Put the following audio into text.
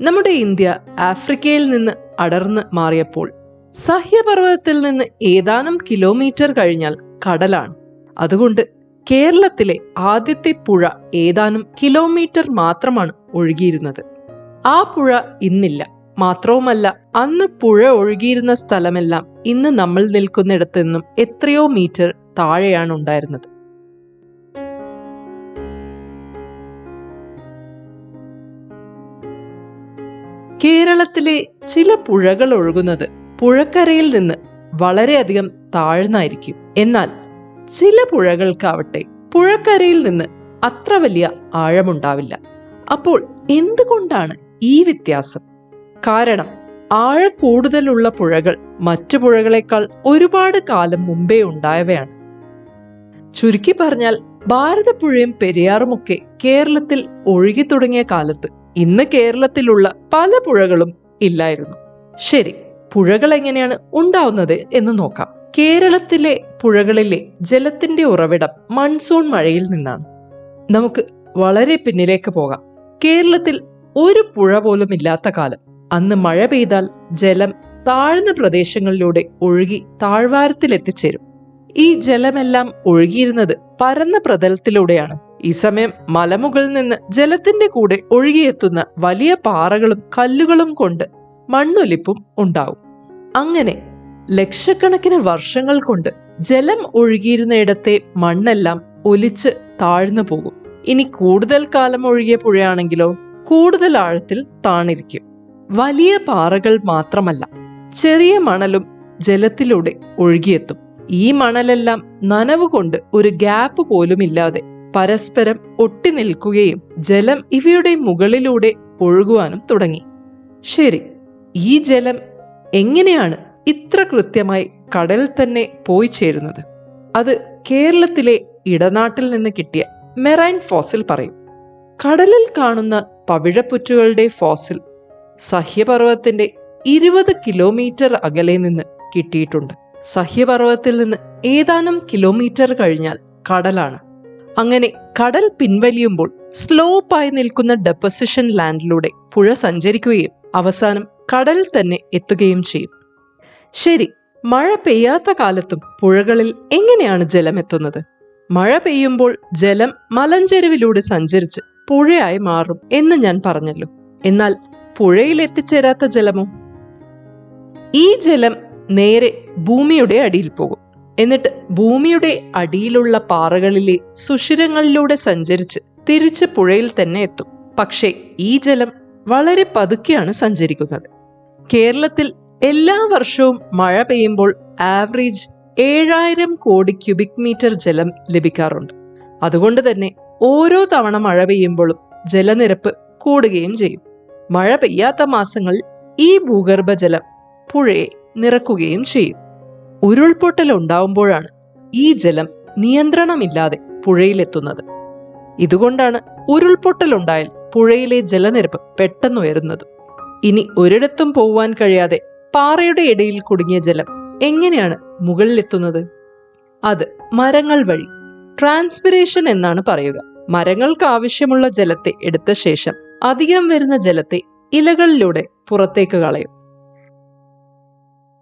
നമ്മുടെ ഇന്ത്യ ആഫ്രിക്കയിൽ നിന്ന് അടർന്ന് മാറിയപ്പോൾ സഹ്യപർവതത്തിൽ നിന്ന് ഏതാനും കിലോമീറ്റർ കഴിഞ്ഞാൽ കടലാണ്. അതുകൊണ്ട് കേരളത്തിലെ ആദ്യത്തെ പുഴ ഏതാനും കിലോമീറ്റർ മാത്രമാണ് ഒഴുകിയിരുന്നത്. ആ പുഴ ഇന്നില്ല. മാത്രവുമല്ല അന്ന് പുഴ ഒഴുകിയിരുന്ന സ്ഥലമെല്ലാം ഇന്ന് നമ്മൾ നിൽക്കുന്നിടത്തു നിന്നും എത്രയോ മീറ്റർ താഴെയാണ് ഉണ്ടായിരുന്നത്. കേരളത്തിലെ ചില പുഴകൾ ഒഴുകുന്നത് പുഴക്കരയിൽ നിന്ന് വളരെയധികം താഴ്ന്നായിരിക്കും. എന്നാൽ ചില പുഴകൾക്കാവട്ടെ പുഴക്കരയിൽ നിന്ന് അത്ര വലിയ ആഴമുണ്ടാവില്ല. അപ്പോൾ എന്തുകൊണ്ടാണ് ഈ വ്യത്യാസം? കാരണം ആഴ കൂടുതലുള്ള പുഴകൾ മറ്റു പുഴകളെക്കാൾ ഒരുപാട് കാലം മുമ്പേ ഉണ്ടായവയാണ്. ചുരുക്കി പറഞ്ഞാൽ ഭാരതപ്പുഴയും പെരിയാറുമൊക്കെ കേരളത്തിൽ ഒഴുകി തുടങ്ങിയ കാലത്ത് ഇന്ന് കേരളത്തിലുള്ള പല പുഴകളും ഇല്ലായിരുന്നു. ശരി പുഴകൾ എങ്ങനെയാണ് ഉണ്ടാവുന്നത് എന്ന് നോക്കാം. കേരളത്തിലെ പുഴകളിലെ ജലത്തിന്റെ ഉറവിടം മൺസൂൺ മഴയിൽ നിന്നാണ്. നമുക്ക് വളരെ പിന്നിലേക്ക് പോകാം. കേരളത്തിൽ ഒരു പുഴ പോലും ഇല്ലാത്ത കാലം. അന്ന് മഴ പെയ്താൽ ജലം താഴ്ന്ന പ്രദേശങ്ങളിലൂടെ ഒഴുകി താഴ്വാരത്തിൽ എത്തിച്ചേരും. ഈ ജലമെല്ലാം ഒഴുകിയിരുന്നത് പരന്ന പ്രതലത്തിലൂടെയാണ്. ഈ സമയം മലമുകളിൽ നിന്ന് ജലത്തിന്റെ കൂടെ ഒഴുകിയെത്തുന്ന വലിയ പാറകളും കല്ലുകളും കൊണ്ട് മണ്ണൊലിപ്പും ഉണ്ടാവും. അങ്ങനെ ലക്ഷക്കണക്കിന് വർഷങ്ങൾ കൊണ്ട് ജലം ഒഴുകിയിരുന്നയിടത്തെ മണ്ണെല്ലാം ഒലിച്ച് താഴ്ന്നു പോകും. ഇനി കൂടുതൽ കാലം ഒഴുകിയ പുഴയാണെങ്കിലോ കൂടുതൽ ആഴത്തിൽ താണിരിക്കും. വലിയ പാറകൾ മാത്രമല്ല ചെറിയ മണലും ജലത്തിലൂടെ ഒഴുകിയെത്തും. ഈ മണലെല്ലാം നനവുകൊണ്ട് ഒരു ഗ്യാപ്പ് പോലുമില്ലാതെ പരസ്പരം ഒട്ടി നിൽക്കുകയും ജലം ഇവയുടെ മുകളിലൂടെ ഒഴുകുവാനും തുടങ്ങി. ശരി ഈ ജലം എങ്ങനെയാണ് ഇത്ര കൃത്യമായി കടൽ തന്നെ പോയി ചേരുന്നത്? അത് കേരളത്തിലെ ഇടനാട്ടിൽ നിന്ന് കിട്ടിയ മെറൈൻ ഫോസിൽ പറയും. കടലിൽ കാണുന്ന പവിഴപ്പുറ്റുകളുടെ ഫോസിൽ സഹ്യപർവതത്തിന്റെ ഇരുപത് കിലോമീറ്റർ അകലെ നിന്ന് കിട്ടിയിട്ടുണ്ട്. സഹ്യപർവതത്തിൽ നിന്ന് ഏതാനും കിലോമീറ്റർ കഴിഞ്ഞാൽ കടലാണ്. അങ്ങനെ കടൽ പിൻവലിയുമ്പോൾ സ്ലോപ്പായി നിൽക്കുന്ന ഡെപ്പോസിഷൻ ലാൻഡിലൂടെ പുഴ സഞ്ചരിക്കുകയും അവസാനം കടൽ തന്നെ എത്തുകയും ചെയ്യും. ശരി മഴ പെയ്യാത്ത കാലത്തും പുഴകളിൽ എങ്ങനെയാണ് ജലം എത്തുന്നത്? മഴ പെയ്യുമ്പോൾ ജലം മലഞ്ചെരുവിലൂടെ സഞ്ചരിച്ച് പുഴയായി മാറും എന്ന് ഞാൻ പറഞ്ഞല്ലോ. എന്നാൽ പുഴയിൽ എത്തിച്ചേരാത്ത ജലമോ? ഈ ജലം നേരെ ഭൂമിയുടെ അടിയിൽ പോകും. എന്നിട്ട് ഭൂമിയുടെ അടിയിലുള്ള പാറകളിലെ സുഷിരങ്ങളിലൂടെ സഞ്ചരിച്ച് തിരിച്ച് പുഴയിൽ തന്നെ എത്തും. പക്ഷേ ഈ ജലം വളരെ പതുക്കെയാണ് സഞ്ചരിക്കുന്നത്. കേരളത്തിൽ എല്ലാ വർഷവും മഴ പെയ്യുമ്പോൾ ആവറേജ് ഏഴായിരം കോടി ക്യൂബിക് മീറ്റർ ജലം ലഭിക്കാറുണ്ട്. അതുകൊണ്ട് തന്നെ ഓരോ തവണ മഴ പെയ്യുമ്പോഴും ജലനിരപ്പ് കൂടുകയും ചെയ്യും. മഴ പെയ്യാത്ത മാസങ്ങളിൽ ഈ ഭൂഗർഭജലം പുഴയെ നിറക്കുകയും ചെയ്യും. ഉരുൾപൊട്ടൽ ഉണ്ടാവുമ്പോഴാണ് ഈ ജലം നിയന്ത്രണമില്ലാതെ പുഴയിലെത്തുന്നത്. ഇതുകൊണ്ടാണ് ഉരുൾപൊട്ടൽ ഉണ്ടായാൽ പുഴയിലെ ജലനിരപ്പ് പെട്ടെന്ന് ഉയരുന്നത് ഇനി ഒരിടത്തും പോവാൻ കഴിയാതെ പാറയുടെ ഇടയിൽ കുടുങ്ങിയ ജലം എങ്ങനെയാണ് മുകളിലെത്തുന്നത്? അത് മരങ്ങൾ വഴി ട്രാൻസ്പിറേഷൻ എന്നാണ് പറയുക. മരങ്ങൾക്ക് ആവശ്യമുള്ള ജലത്തെ എടുത്ത ശേഷം അധികം വരുന്ന ജലത്തെ ഇലകളിലൂടെ പുറത്തേക്ക് കളയും.